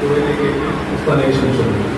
उसका next mission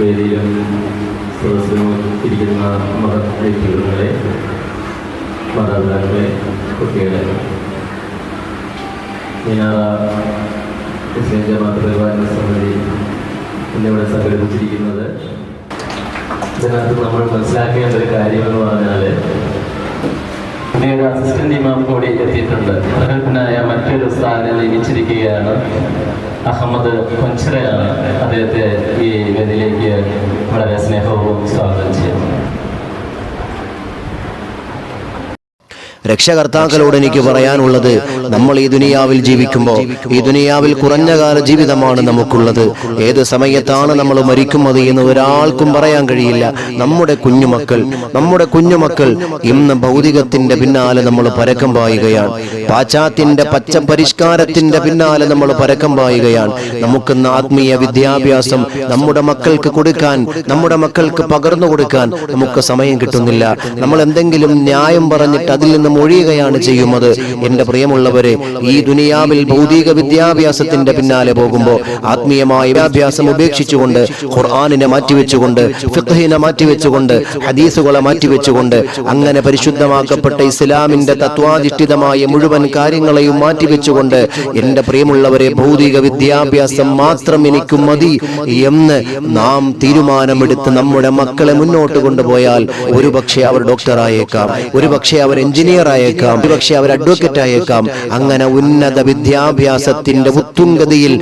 വേദിയിലും സദസ്സിലും ഇരിക്കുന്ന മത വ്യക്തികളെ മാതാപിതാക്കളെ കുട്ടികളെ. മീനാറ മുസ്ലിം ജമാഅത്ത് പരിപാലന സമിതി ഇന്നിവിടെ സംഘടിപ്പിച്ചിരിക്കുന്നത്. ഇതിനകത്ത് നമ്മൾ മനസ്സിലാക്കേണ്ട ഒരു കാര്യം എന്ന് പറഞ്ഞാൽ ഒരു അസിസ്റ്റന്റ് ഇമാം കൂടി എത്തിയിട്ടുണ്ട്. പ്രഗത്ഭനായ മറ്റൊരു സ്ഥാനം നിയമിച്ചിരിക്കുകയാണ് അഹമ്മദ് കൊഞ്ചറയാണ്. അദ്ദേഹത്തെ ഈ വേദിയിലേക്ക് വളരെ സ്നേഹവും സ്വാഗതം ചെയ്യുന്നു. രക്ഷകർത്താക്കളോട് എനിക്ക് പറയാനുള്ളത് നമ്മൾ ഈ ദുനിയാവിൽ ജീവിക്കുമ്പോൾ ഈ ദുനിയാവിൽ കുറഞ്ഞ കാല ജീവിതമാണ് നമുക്കുള്ളത്. ഏത് സമയത്താണ് നമ്മൾ മരിക്കുന്നത് എന്ന് ഒരാൾക്കും പറയാൻ കഴിയില്ല. നമ്മുടെ കുഞ്ഞുമക്കൾ നമ്മുടെ കുഞ്ഞുമക്കൾ ഇന്ന് ഭൗതികത്തിന്റെ പിന്നാലെ നമ്മൾ പരക്കം പായുകയാണ്. പാശ്ചാത്യന്റെ പച്ച പരിഷ്കാരത്തിന്റെ പിന്നാലെ നമ്മൾ പരക്കം പായുകയാണ്. നമുക്കിന്ന് ആത്മീയ വിദ്യാഭ്യാസം നമ്മുടെ മക്കൾക്ക് കൊടുക്കാൻ നമ്മുടെ മക്കൾക്ക് പകർന്നു കൊടുക്കാൻ നമുക്ക് സമയം കിട്ടുന്നില്ല. നമ്മൾ എന്തെങ്കിലും ന്യായം പറഞ്ഞിട്ട് അതിൽ നിന്ന് മൊഴിയുകയാണ് ചെയ്യുന്നത്. എന്റെ പ്രിയമുള്ളവരെ ഈ ദുനിയാവിൽ ഭൗതിക വിദ്യാഭ്യാസത്തിന്റെ പിന്നാലെ പോകുമ്പോൾ ആത്മീയമായ വിദ്യാഭ്യാസം ഉപേക്ഷിച്ചുകൊണ്ട് ഖുർആാനിനെ മാറ്റിവെച്ചുകൊണ്ട് ഫിഖ്ഹിനെ മാറ്റിവെച്ചുകൊണ്ട് ഹദീസുകളെ മാറ്റിവെച്ചുകൊണ്ട് അങ്ങനെ പരിശുദ്ധമാക്കപ്പെട്ട ഇസ്ലാമിന്റെ തത്വാധിഷ്ഠിതമായ മുഴുവൻ കാര്യങ്ങളെയും മാറ്റിവെച്ചുകൊണ്ട് എന്റെ പ്രിയമുള്ളവരെ ഭൗതിക വിദ്യാഭ്യാസം മാത്രം എനിക്ക് മതി എന്ന് നാം തീരുമാനമെടുത്ത് നമ്മുടെ മക്കളെ മുന്നോട്ട് കൊണ്ടുപോയാൽ ഒരുപക്ഷെ അവർ ഡോക്ടറായേക്കാം. ഒരുപക്ഷെ അവർ എഞ്ചിനീയർ ആയേക്കാം ഒരുപക്ഷെ അവർ അഡ്വക്കേറ്റ് ആയേക്കാം അങ്ങനെ ഉന്നത വിദ്യാഭ്യാസത്തിന്റെ ഉത്തുംഗതിയിൽ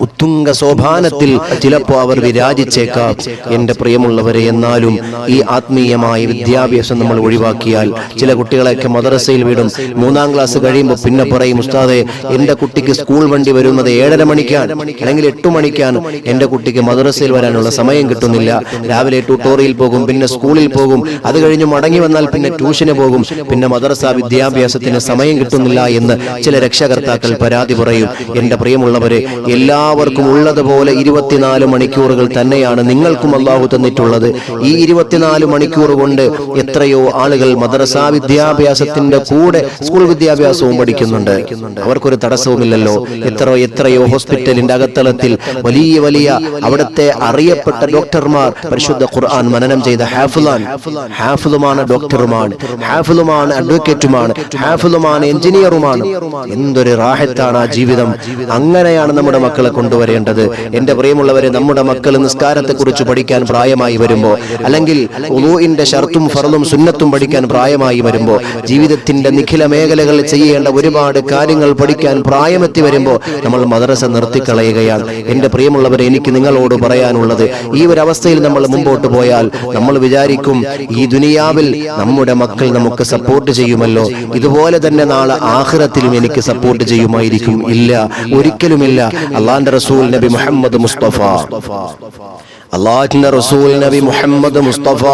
ഉത്തുംഗ സോപാനത്തിൽ ചിലപ്പോൾ അവർ വിരാജിച്ചേക്കാം. എന്റെ പ്രിയമുള്ളവരെ എന്നാലും ഈ ആത്മീയമായ വിദ്യാഭ്യാസം നമ്മൾ ഒഴിവാക്കിയാൽ ചില കുട്ടികളെയൊക്കെ മദ്രസയിൽ വിടും. മൂന്നാം ക്ലാസ് കഴിയുമ്പോൾ പിന്നെ പറയും ഉസ്താദെ എന്റെ കുട്ടിക്ക് സ്കൂൾ വണ്ടി വരുന്നത് ഏഴര മണിക്കാൻ അല്ലെങ്കിൽ എട്ട് മണിക്കാൻ എന്റെ കുട്ടിക്ക് മദ്രസയിൽ വരാനുള്ള സമയം കിട്ടുന്നില്ല. രാവിലെ ട്യൂട്ടോറിയൽ പോകും പിന്നെ സ്കൂളിൽ പോകും. അത് കഴിഞ്ഞ് മടങ്ങി വന്നാൽ പിന്നെ ട്യൂഷന് പോകും. പിന്നെ മദ്രസ വിദ്യാഭ്യാസത്തിന് സമയം കിട്ടുന്നില്ല എന്ന് ചില രക്ഷകർത്താക്കൾ പരാതി പറയും. എന്റെ പ്രിയമുള്ളവരെ എല്ലാവർക്കും ഉള്ളതുപോലെ ഇരുപത്തിനാല് മണിക്കൂറുകൾ തന്നെയാണ് നിങ്ങൾക്കും അള്ളാഹു തന്നിട്ടുള്ളത്. ഈ ഇരുപത്തിനാല് മണിക്കൂർ കൊണ്ട് എത്രയോ ആളുകൾ മദ്രസ വിദ്യാഭ്യാസത്തിന്റെ കൂടെ സ്കൂൾ വിദ്യാഭ്യാസവും പഠിക്കുന്നുണ്ട്. അവർക്കൊരു തടസ്സവുമില്ലല്ലോ. എത്രയോ എത്രയോ ഹോസ്പിറ്റലിന്റെ അകത്തളത്തിൽ വലിയ വലിയ അവിടുത്തെ അറിയപ്പെട്ട ഡോക്ടർമാർ പരിശുദ്ധ ഖുർആൻ മനനം ചെയ്ത ഹാഫുലാൻ ഹാഫുലുമാണ് ഡോക്ടറുമാണ് ഹാഫുലുമാണ് അഡ്വക്കേറ്റുമാണ് ഹാഫുലുമാണ് എഞ്ചിനീയറുമാണ്. എന്തൊരു റാഹത്താണ് ആ ജീവിതം. അങ്ങനെയാണ് നമ്മുടെ മക്കളെ കൊണ്ടുവരേണ്ടത്. എന്റെ പ്രിയമുള്ളവരെ നമ്മുടെ മക്കൾ നിസ്കാരത്തെ കുറിച്ച് പഠിക്കാൻ പ്രായമായി വരുമ്പോ അല്ലെങ്കിൽ ഉളൂഇന്റെ ഷർത്തും ഫറലും സുന്നത്തും പഠിക്കാൻ പ്രായമായി വരുമ്പോ ജീവിതത്തിന്റെ നിഖില മേഖലകളിൽ ചെയ്യേണ്ട ഒരുപാട് കാര്യങ്ങൾ പഠിക്കാൻ പ്രായമെത്തി വരുമ്പോ നമ്മൾ മദ്രസ നിർത്തിക്കളയുകയാണ്. എന്റെ പ്രിയമുള്ളവരെ എനിക്ക് നിങ്ങളോട് പറയാനുള്ളത് ഈ ഒരു അവസ്ഥയിൽ നമ്മൾ മുമ്പോട്ട് പോയാൽ നമ്മൾ വിചാരിക്കും ഈ ദുനിയാവിൽ നമ്മുടെ മക്കൾ നമുക്ക് സപ്പോർട്ട് ചെയ്യുമല്ലോ. ഇതുപോലെ തന്നെ നാളെ ആഹ്റത്തിലും എനിക്ക് സപ്പോർട്ട് ചെയ്യുമായിരിക്കും. ഇല്ല ഒരിക്കലുമില്ല. അള്ളാന്റെ റസൂൽ നബി മുഹമ്മദ് മുസ്തഫ. അള്ളാഹിന്റെ റസൂൽ നബി മുഹമ്മദ് മുസ്തഫ.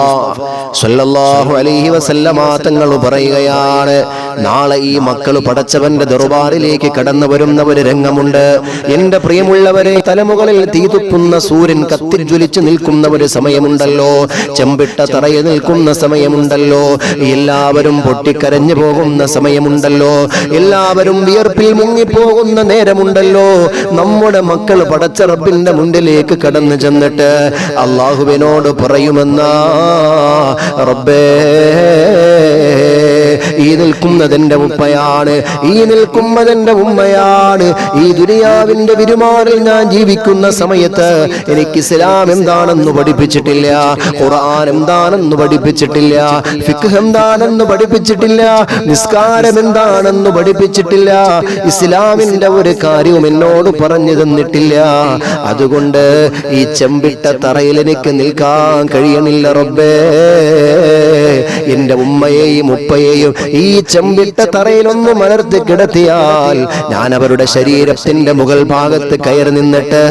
സല്ലല്ലാഹു അലൈഹി വസല്ലമ തങ്ങൾ പറയുകയാണ് നാളെ ഈ മക്കൾ പടച്ചവന്റെ ദർബാറിലേക്ക് കടന്നു വരുന്ന ഒരു രംഗമുണ്ട്. എന്റെ പ്രിയമുള്ളവരെ തലമുകളിൽ തീതുപ്പുന്ന സൂര്യൻ കത്തിജ്വലിച്ച് നിൽക്കുന്ന ഒരു സമയമുണ്ടല്ലോ. ചെമ്പിട്ട തറയിൽ നിൽക്കുന്ന സമയമുണ്ടല്ലോ. എല്ലാവരും പൊട്ടിക്കരഞ്ഞു പോകുന്ന സമയമുണ്ടല്ലോ. എല്ലാവരും വിയർപ്പിൽ മുങ്ങിപ്പോകുന്ന നേരമുണ്ടല്ലോ. നമ്മുടെ മക്കൾ പടച്ച റബ്ബിന്റെ മുന്നിലേക്ക് കടന്നു ചെന്നിട്ട് അള്ളാഹുവിനോട് പറയുമെന്നാ റബ്ബേ. ഈ നിൽക്കുന്നതെന്റെ ഉപ്പയാണ് ഈ നിൽക്കുന്നതെന്റെ ഉമ്മയാണ്. ഈ ദുനിയാവിന്റെ വിരുമാറിൽ ഞാൻ ജീവിക്കുന്ന സമയത്ത് എനിക്ക് ഇസ്ലാം എന്താണെന്ന് പഠിപ്പിച്ചിട്ടില്ല ഖുർആൻ എന്താണെന്ന് പഠിപ്പിച്ചിട്ടില്ല ഫിഖ് എന്താണെന്ന് പഠിപ്പിച്ചിട്ടില്ല നിസ്കാരം എന്താണെന്ന് പഠിപ്പിച്ചിട്ടില്ല ഇസ്ലാമിന്റെ ഒരു കാര്യവും എന്നോട് പറഞ്ഞു തന്നിട്ടില്ല. അതുകൊണ്ട് ഈ ചെമ്പിട്ട തറയിൽ എനിക്ക് നിൽക്കാൻ കഴിയണില്ല റബ്ബേ. എന്റെ ഉമ്മയെയും ഉപ്പയെയും ഉപ്പയെയും ഈ ചെമ്പിട്ട തറയിലൊന്ന് മലർത്തി കിടത്തിയാൽ ഞാൻ അവരുടെ ശരീരത്തിന്റെ മുകൾ ഭാഗത്ത് കയറി നിന്നിട്ട്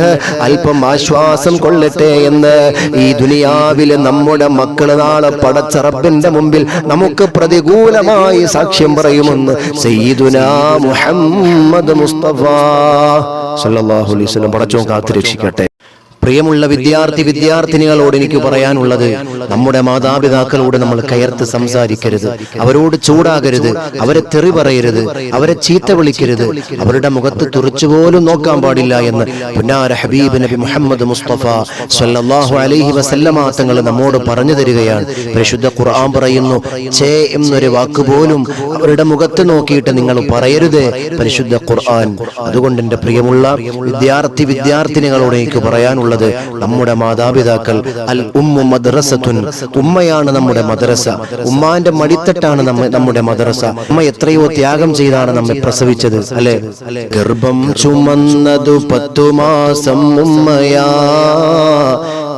അല്പം ആശ്വാസം കൊള്ളട്ടെ എന്ന് ഈ ദുനിയാവിലെ നമ്മുടെ മക്കൾ നാളെ പടച്ചറപ്പിന്റെ മുമ്പിൽ നമുക്ക് പ്രതികൂലമായി സാക്ഷ്യം പറയുമെന്ന് സയ്യിദുന മുഹമ്മദ് മുസ്തഫ. സല്ലല്ലാഹു അലൈഹി വസല്ലം. പടച്ചോൻ കാത്തു രക്ഷിക്കട്ടെ പ്രിയമുള്ള വിദ്യാർത്ഥി വിദ്യാർത്ഥിനികളോട് എനിക്ക് പറയാനുള്ളത് നമ്മുടെ മാതാപിതാക്കളോട് നമ്മൾ കയർത്ത് സംസാരിക്കരുത്. അവരോട് ചൂടാകരുത്. അവരെ തെറി പറയരുത്. അവരെ ചീത്ത വിളിക്കരുത്. അവരുടെ മുഖത്ത് തുറച്ചുപോലും നോക്കാൻ പാടില്ല എന്ന് പുന്നാര ഹബീബ് നബി മുഹമ്മദ് മുസ്തഫ സല്ലല്ലാഹു അലൈഹി വസല്ലമ തങ്ങൾ നമ്മോട് പറഞ്ഞു തരികയാണ്. പരിശുദ്ധ ഖുർആൻ പറയുന്നു ചേ എന്നൊരു വാക്ക് പോലും അവരുടെ മുഖത്ത് നോക്കിയിട്ട് നിങ്ങൾ പറയരുത്. പരിശുദ്ധ ഖുർആൻ. അതുകൊണ്ട് എന്റെ പ്രിയമുള്ള വിദ്യാർത്ഥി വിദ്യാർത്ഥിനികളോട് എനിക്ക് പറയാനുള്ളത് നമ്മുടെ മാതാപിതാക്കൾ. അൽ ഉമ്മു മദ്രസത്തുൻ. ഉമ്മയാണ് നമ്മുടെ മദ്രസ. ഉമ്മാന്റെ മടിത്തട്ടാണ് നമ്മ നമ്മുടെ മദ്രസ. ഉമ്മ എത്രയോ ത്യാഗം ചെയ്താണ് നമ്മെ പ്രസവിച്ചത് അല്ലെ? ഗർഭം ചുമന്നതു പത്തു മാസം ഉമ്മയാ.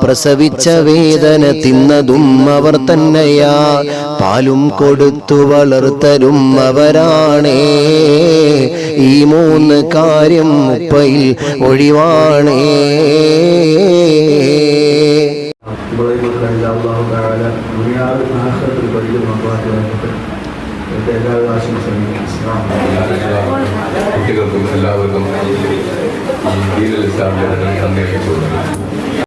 പ്രസവിച്ച വേദന തിന്നതും അവർ തന്നെയാ. പാലും കൊടുത്തു വളർത്തരും അവരാണേ. ഈ മൂന്ന് കാര്യം മുപ്പയിൽ ഒഴിവാണേ. കുട്ടികൾക്കും എല്ലാവർക്കും ഈ അറിയിച്ചുകൊള്ളുന്നു